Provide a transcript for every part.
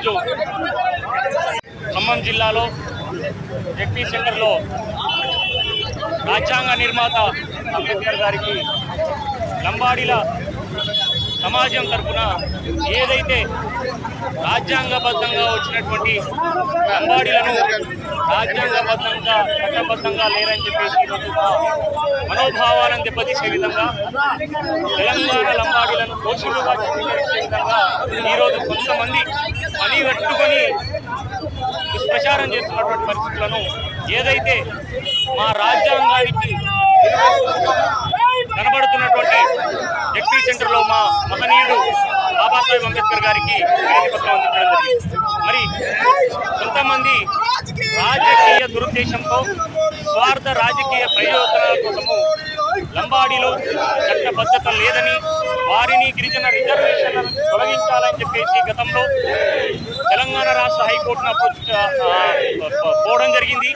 ఈరోజు ఖమ్మం జిల్లాలో ఎక్పీ సెంటర్లో రాజ్యాంగ నిర్మాత అంబేద్కర్ గారికి లంబాడీల సమాజం తరఫున ఏదైతే రాజ్యాంగబద్ధంగా వచ్చినటువంటి లంబాడీలను రాజ్యాంగబద్ధంగా చట్టబద్ధంగా లేరని చెప్పేసి మనోభావాలను దెబ్బతీసే విధంగా తెలంగాణ లంబాడీలను దోషులుగా విధంగా ఈరోజు కొంతమంది పని కట్టుకొని దుష్ప్రచారం చేస్తున్నటువంటి పరిస్థితులను ఏదైతే మా రాజ్యాంగానికి కనబడుతున్నటువంటి జడ్పీ సెంటర్లో మా మహనీయుడు బాబాసాహెబ్ అంబేద్కర్ గారికి వినతి పత్రం అందించడం జరిగింది. మరి కొంతమంది రాజకీయ దురుద్దేశంతో స్వార్థ రాజకీయ ప్రయోజనాల కోసము లంబాడీలో చట్టబద్ధత లేదని వారిని గిరిజన రిజర్వేషన్లను తొలగించాలని చెప్పేసి గతంలో తెలంగాణ రాష్ట్ర హైకోర్టును అప్రోచ్ పోవడం జరిగింది.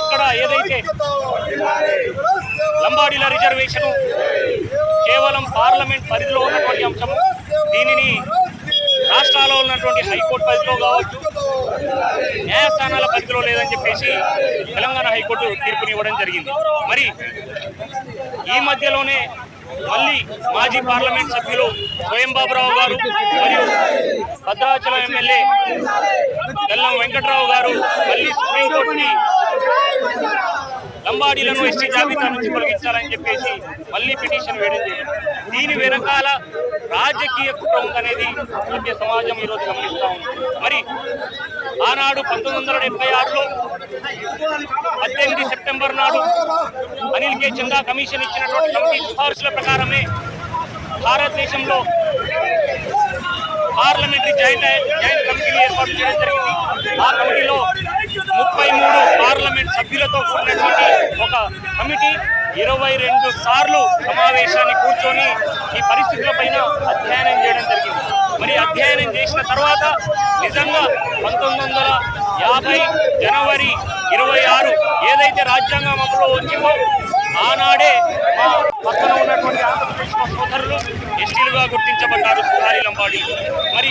అక్కడ ఏదైతే లంబాడీల రిజర్వేషన్ కేవలం పార్లమెంట్ పరిధిలో ఉన్నటువంటి అంశము దీనిని రాష్ట్రాల్లో ఉన్నటువంటి హైకోర్టు పరిధిలో కావచ్చు న్యాయస్థానాల పరిధిలో లేదని చెప్పేసి తెలంగాణ హైకోర్టు తీర్పునివ్వడం జరిగింది. మరి ఈ మధ్యలోనే మళ్ళీ మాజీ పార్లమెంట్ సభ్యులు స్వయం బాబురావు గారు మరియు భద్రాచలం ఎమ్మెల్యే గల్లం వెంకట్రావు గారు మళ్ళీ సుప్రీంకోర్టుని లంబాడీలను ఎస్టీ జాబితా నుంచి తొలగించాలని చెప్పేసి మళ్ళీ పిటిషన్ వేయడం దీని వెనకాల రాజకీయ కుటుంబం అనేది మధ్య సమాజం ఈరోజు గమనిస్తా ఉంది. మరి ఆనాడు పంతొమ్మిది వందల డెబ్బై ఆరులో పద్దెనిమిది సెప్టెంబర్ నాడు అనిల్ కే చందా కమిషన్ ఇచ్చినటువంటి కమిటీ సిఫార్సుల ప్రకారమే భారతదేశంలో పార్లమెంటరీ జాయింట్ జాయింట్ కమిటీని ఏర్పాటు చేయడం జరిగింది. ఆ కమిటీలో ముప్పై మూడు పార్లమెంట్ సభ్యులతో కూడినటువంటి ఒక కమిటీ ఇరవై రెండు సార్లు సమావేశాన్ని కూర్చొని ఈ పరిస్థితులపైన అధ్యయనం చేయడం జరిగింది. మరి అధ్యయనం చేసిన తర్వాత నిజంగా పంతొమ్మిది వందల యాభై జనవరి ఇరవై ఆరు ఏదైతే రాజ్యాంగం అమలు వచ్చిందో ఆనాడే మా పక్కన ఉన్నటువంటి ఆంధ్రప్రదేశ్ సోదరులు ఎస్టీలుగా గుర్తించబడ్డారు సుధారి లంబాడి. మరి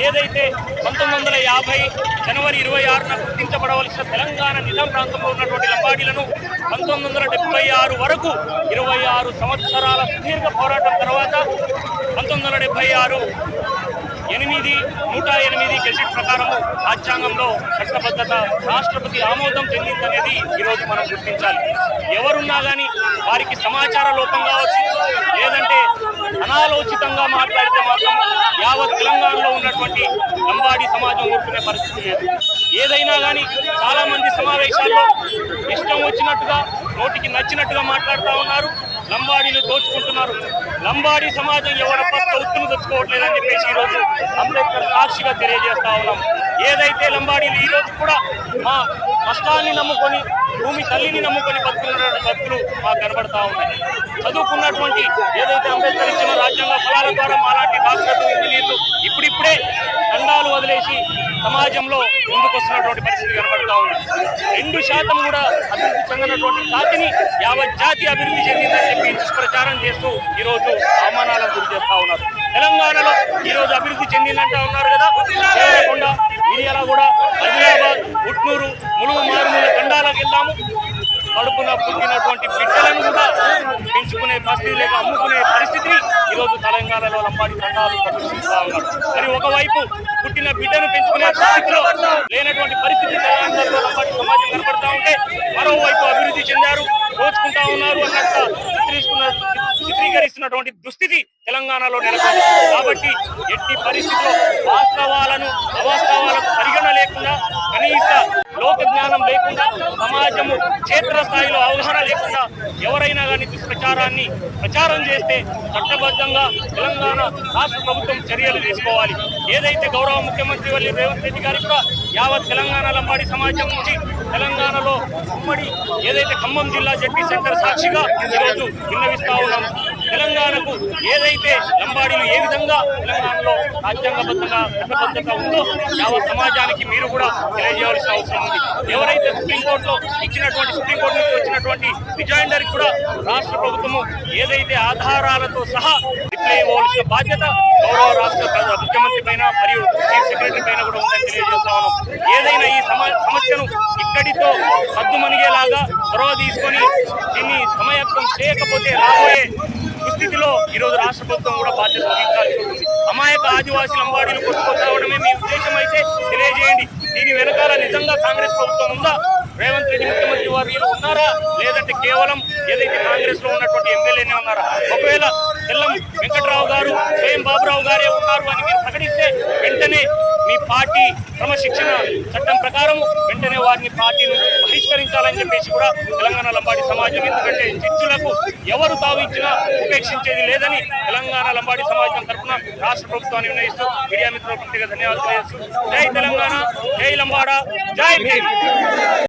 ఏదైతే పంతొమ్మిది వందల యాభై జనవరి ఇరవై ఆరున గుర్తించబడవలసిన తెలంగాణ నిజాం ప్రాంతంలో ఉన్నటువంటి లంబాడీలను పంతొమ్మిది వందల డెబ్బై ఆరు వరకు ఇరవై ఆరు సంవత్సరాల సుదీర్ఘ పోరాటం తర్వాత పంతొమ్మిది వందల డెబ్బై ఆరు ఎనిమిది నూట ఎనిమిది గెజిట్ ప్రకారము రాజ్యాంగంలో చట్టబద్ధత రాష్ట్రపతి ఆమోదం చెందిందనేది ఈరోజు మనం గుర్తించాలి. ఎవరున్నా కానీ వారికి సమాచార లోపం కావచ్చు లేదంటే అనాలోచితంగా మాట్లాడితే మాత్రం యావత్ తెలంగాణలో ఉన్నటువంటి లంబాడి సమాజం ఊరుకునే పరిస్థితి లేదు. ఏదైనా కానీ చాలామంది సమావేశాల్లో ఇష్టం వచ్చినట్టుగా నోటికి నచ్చినట్టుగా మాట్లాడుతూ ఉన్నారు లంబాడీలు దోచుకుంటున్నారు. లంబాడీ సమాజం ఎవరప్ప పక్క చెప్పేసి ఈరోజు అంబేద్కర్ సాక్షిగా తెలియజేస్తా ఉన్నాం. ఏదైతే లంబాడీలు ఈరోజు కూడా మా కష్టాన్ని నమ్ముకొని భూమి తల్లిని నమ్ముకొని బతుకున్న భక్తులు మాకు కనబడతా ఉన్నాయి. చదువుకున్నటువంటి ఏదైతే అంబేద్కర్ ఇచ్చిన రాజ్యాంగ ఫలాల ద్వారా మాలాంటి డాక్టర్లు ఇంజనీర్లు ఇప్పుడిప్పుడే దండాలు వదిలేసి సమాజంలో ముందుకొస్తున్నటువంటి పరిస్థితి కనబడతా ఉంది. రెండు శాతం కూడా అభివృద్ధి చెందినటువంటి జాతిని యావత్ జాతి అభివృద్ధి చెందిందని చెప్పి దుష్ప్రచారం చేస్తూ ఈ రోజు అవమానాలకు గురి చేస్తా ఉన్నారు. తెలంగాణలో ఈ రోజు అభివృద్ధి చెందిందంటా ఉన్నారు కదా. కొండ మిరియాల కూడా ఆదిలాబాద్ ఉట్నూరు ములుగు మారుమూల తండాలకు వెళ్దాము. కడుపున పుట్టినటువంటి బిడ్డలను కూడా పెంచుకునే పరిస్థితి లేక అమ్ముకునే పరిస్థితిని ఈరోజు తెలంగాణలో లంబాడి తండాలు ప్రదర్శిస్తూ ఉన్నారు. మరి ఒకవైపు పుట్టిన బిడ్డను పెంచుకునే పరిస్థితిలో లేనటువంటి పరిస్థితి తెలంగాణలో లంబాడి సమాజం కనబడతా ఉంటే మరోవైపు అభివృద్ధి చెందారు దోచుకుంటా ఉన్నారు అన్నట్టు తీసుకున్న సూత్రీకరిస్తున్నటువంటి దుస్థితి తెలంగాణలో నెలకొంది. కాబట్టి ఎట్టి పరిస్థితుల్లో వాస్తవాలను అవాస్తవాలకు పరిగణ లేకుండా కనీస లోక జ్ఞానం లేకుండా సమాజము క్షేత్రస్థాయిలో అవగాహన ఎవరైనా కానీ దుష్ప్రచారాన్ని ప్రచారం చేస్తే చట్టబద్ధంగా తెలంగాణ రాష్ట్ర ప్రభుత్వం చర్యలు తీసుకోవాలి. ఏదైతే గౌరవ ముఖ్యమంత్రి వల్లి రేవంత్ రెడ్డి గారు కూడా యావత్ తెలంగాణ లంబాడి సమాజం నుంచి తెలంగాణలో ఉమ్మడి ఏదైతే ఖమ్మం జిల్లా జడ్పీ సెంటర్ సాక్షిగా ఈరోజు విన్నవిస్తా ఉన్నాం తెలంగాణకు ఏదైతే లంబాడీలు ఏ విధంగా తెలంగాణలో రాజ్యాంగబద్ధంగా చట్టబద్ధత ఉందో యావత్ సమాజానికి మీరు కూడా తెలియజేయాల్సిన అవసరం ఉంది. ఎవరైతే సుప్రీంకోర్టులో ఇచ్చినటువంటి సుప్రీంకోర్టు నుంచి వచ్చినటువంటి రిజైండర్ కూడా రాష్ట్ర ప్రభుత్వము ఏదైతే ఆధారాలతో సహా రిప్లై ఇవ్వవలసిన బాధ్యత గౌరవ రాష్ట్ర ముఖ్యమంత్రి పైన మరియు చీఫ్ సెక్రటరీ పైన కూడా ఉందని తెలియజేస్తాను. ఏదైనా ఈ సమస్యను ఇక్కడితో సద్దుమనిగేలాగా చొరవ తీసుకొని దీన్ని సమయత్వం చేయకపోతే రాబోయే స్థితిలో ఈరోజు రాష్ట్ర ప్రభుత్వం కూడా బాధ్యత వహించాల్సి ఉంటుంది అమాయక ఆదివాసీ లంబాడీలు కొట్టుకొచ్చావడమే మీ ఉద్దేశం అయితే తెలియజేయండి. దీని వెనకాల నిజంగా కాంగ్రెస్ ప్రభుత్వం ఉందా? రేవంత్ రెడ్డి ముఖ్యమంత్రి వారు ఉన్నారా? లేదంటే కేవలం ఏదైతే కాంగ్రెస్లో ఉన్నటువంటి ఎమ్మెల్యేనే ఉన్నారా? ఒకవేళ తెల్లం వెంకట్రావు గారు స్వయం బాబురావు గారే ఉన్నారు అని మీరు ప్రకటిస్తే వెంటనే మీ పార్టీ క్రమశిక్షణ చట్టం ప్రకారం వెంటనే వారిని పార్టీ బహిష్కరించాలని చెప్పేసి కూడా తెలంగాణ లంబాడి సమాజం. ఎందుకంటే చర్చలకు ఎవరు తావిచ్చినా ఉపేక్షించేది లేదని తెలంగాణ లంబాడి సమాజం తరఫున రాష్ట్ర ప్రభుత్వాన్ని నిర్ణయిస్తూ మీడియా మిత్రులకు పూర్తిగా ధన్యవాదాలు జై తెలంగాణ జై లంబాడ జై భీమ్.